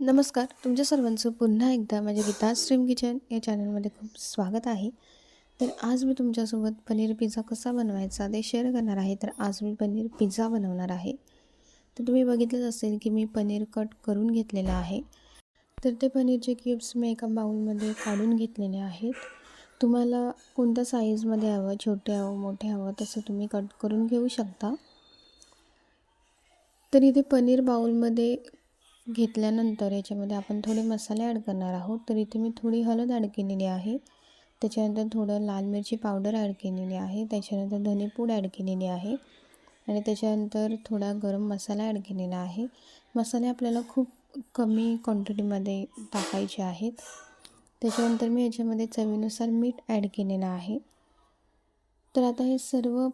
नमस्कार तुमच्या सर्वांचं पुन्हा एकदा माझ्या गीता स्ट्रीम किचन या चॅनलमध्ये खूप स्वागत आहे. तर आज मी तुमच्यासोबत पनीर पिझ्झा कसा बनवायचा ते शेअर करणार आहे. तर आज मी पनीर पिझ्झा बनवणार आहे. तर तुम्ही बघितलंच असेल की मी पनीर कट करून घेतलेलं आहे. तर ते पनीरचे क्यूब्स मी एका बाऊलमध्ये काढून घेतलेले आहेत. तुम्हाला कोणत्या साईजमध्ये हवं छोटे हवं मोठे हवं तसं तुम्ही कट करून घेऊ शकता. तर इथे पनीर बाऊलमध्ये घेतल्यानंतर याच्यामध्ये आपण थोडे मसाले ॲड करणार आहोत. तर इथे मी थोडी हळद ॲड केलेली आहे. त्याच्यानंतर थोडं लाल मिरची पावडर ॲड केलेली आहे. त्याच्यानंतर धनेपूड ॲड केलेली आहे. आणि त्याच्यानंतर थोडा गरम मसाला ॲड केलेला आहे. मसाले आपल्याला खूप कमी क्वांटिटीमध्ये टाकायचे आहेत. त्याच्यानंतर मी याच्यामध्ये चवीनुसार मीठ ॲड केलेलं आहे. तर आता हे सर्व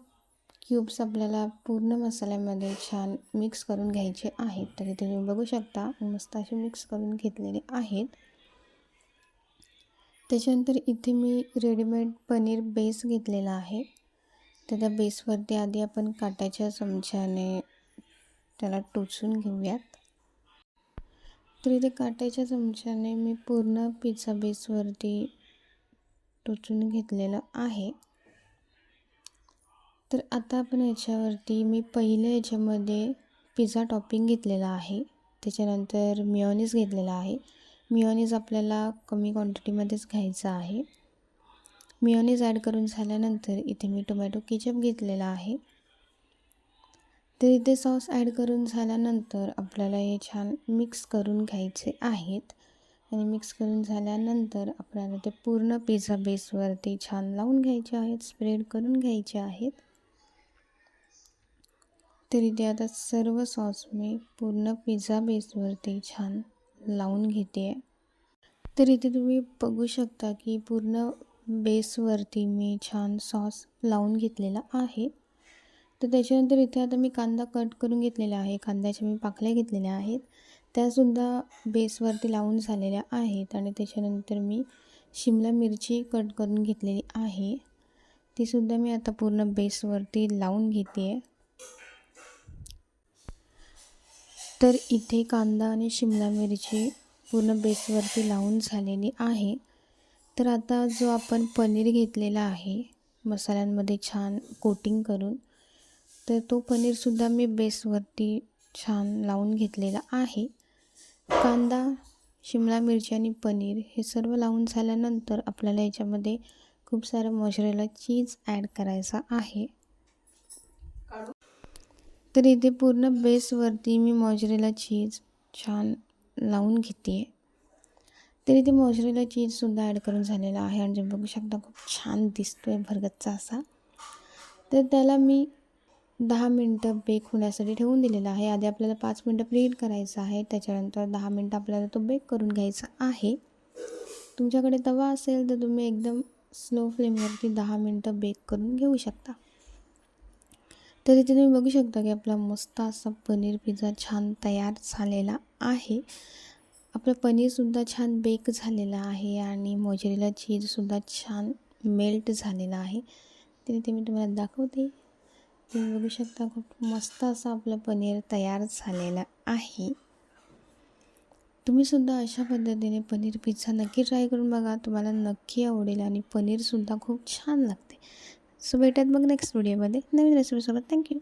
क्यूब्स आपल्याला पूर्ण मसाल्यामध्ये छान मिक्स करून घ्यायचे आहेत. तर इथे तुम्ही बघू शकता मस्त असे मिक्स करून घेतलेले आहेत. त्याच्यानंतर इथे मी रेडीमेड पनीर बेस घेतलेला आहे. तर त्या बेसवरती आधी आपण काट्याच्या चमच्याने त्याला टोचून घेऊयात. तर इथे काट्याच्या चमच्याने मी पूर्ण पिझ्झा बेसवरती टोचून घेतलेलं आहे. तर आता आपण याच्यावरती मी पहिले याच्यामध्ये पिझ्झा टॉपिंग घेतलेला आहे. त्याच्यानंतर मिओनीज घेतलेला आहे. मिओनीज आपल्याला कमी क्वांटिटीमध्येच घ्यायचं आहे. मिओनीज ॲड करून झाल्यानंतर इथे मी टोमॅटो केचप घेतलेला आहे. तर इथे सॉस ॲड करून झाल्यानंतर आपल्याला हे छान मिक्स करून घ्यायचे आहेत. आणि मिक्स करून झाल्यानंतर आपल्याला ते पूर्ण पिझ्झा बेसवरती छान लावून घ्यायचे आहेत स्प्रेड करून घ्यायचे आहेत. तर इथे आता सर्व सॉस मी पूर्ण पिझ्झा बेसवरती छान लावून घेते. आहे तर इथे तुम्ही बघू शकता की पूर्ण बेसवरती मी छान सॉस लावून घेतलेला आहे. तर त्याच्यानंतर इथे आता मी कांदा कट करून घेतलेला आहे. कांद्याच्या मी पाकल्या घेतलेल्या आहेत. त्यासुद्धा बेसवरती लावून झालेल्या आहेत आणि त्याच्यानंतर मी शिमला मिरची कट करून घेतलेली आहे. तीसुद्धा मी आता पूर्ण बेसवरती लावून घेते. आहे तर इथे कांदा आणि शिमला मिरची पूर्ण बेसवरती लावून झालेली आहे. तर आता जो आपण पनीर घेतलेला आहे मसाल्यांमध्ये छान कोटिंग करून तर तो पनीरसुद्धा मी बेसवरती छान लावून घेतलेला आहे. कांदा शिमला मिरची आणि पनीर हे सर्व लावून झाल्यानंतर आपल्याला याच्यामध्ये खूप सारं मॉजरेला चीज ॲड करायचा आहे. तर इथे पूर्ण बेसवरती मी मॉजरेला चीज छान लावून घेते आहे तर इथे मॉजरेला चीजसुद्धा ॲड करून झालेला आहे आणि बघू शकता खूप छान दिसतो आहे भरगतचा असा. तर त्याला मी दहा मिनटं बेक होण्यासाठी ठेवून दिलेला आहे. आधी आपल्याला पाच मिनटं प्रीट करायचं आहे. त्याच्यानंतर दहा मिनटं आपल्याला तो बेक करून घ्यायचा आहे. तुमच्याकडे तवा असेल तर तुम्ही एकदम स्लो फ्लेमवरती दहा मिनटं बेक करून घेऊ शकता. तर इथे तुम्ही बघू शकता की आपला मस्त असा पनीर पिझ्झा छान तयार झालेला आहे. आपलं पनीरसुद्धा छान बेक झालेलं आहे आणि मोजरेला चीजसुद्धा छान मेल्ट झालेला आहे. तर इथे मी तुम्हाला दाखवते. तुम्ही बघू शकता खूप मस्त असा आपलं पनीर तयार झालेलं आहे. तुम्हीसुद्धा अशा पद्धतीने पनीर पिझ्झा नक्की ट्राय करून बघा. तुम्हाला नक्की आवडेल आणि पनीरसुद्धा खूप छान लागते. सो भेटत मग नेक्स्ट व्हिडिओमध्ये नवीन रेसिपीसोबत थँक्यू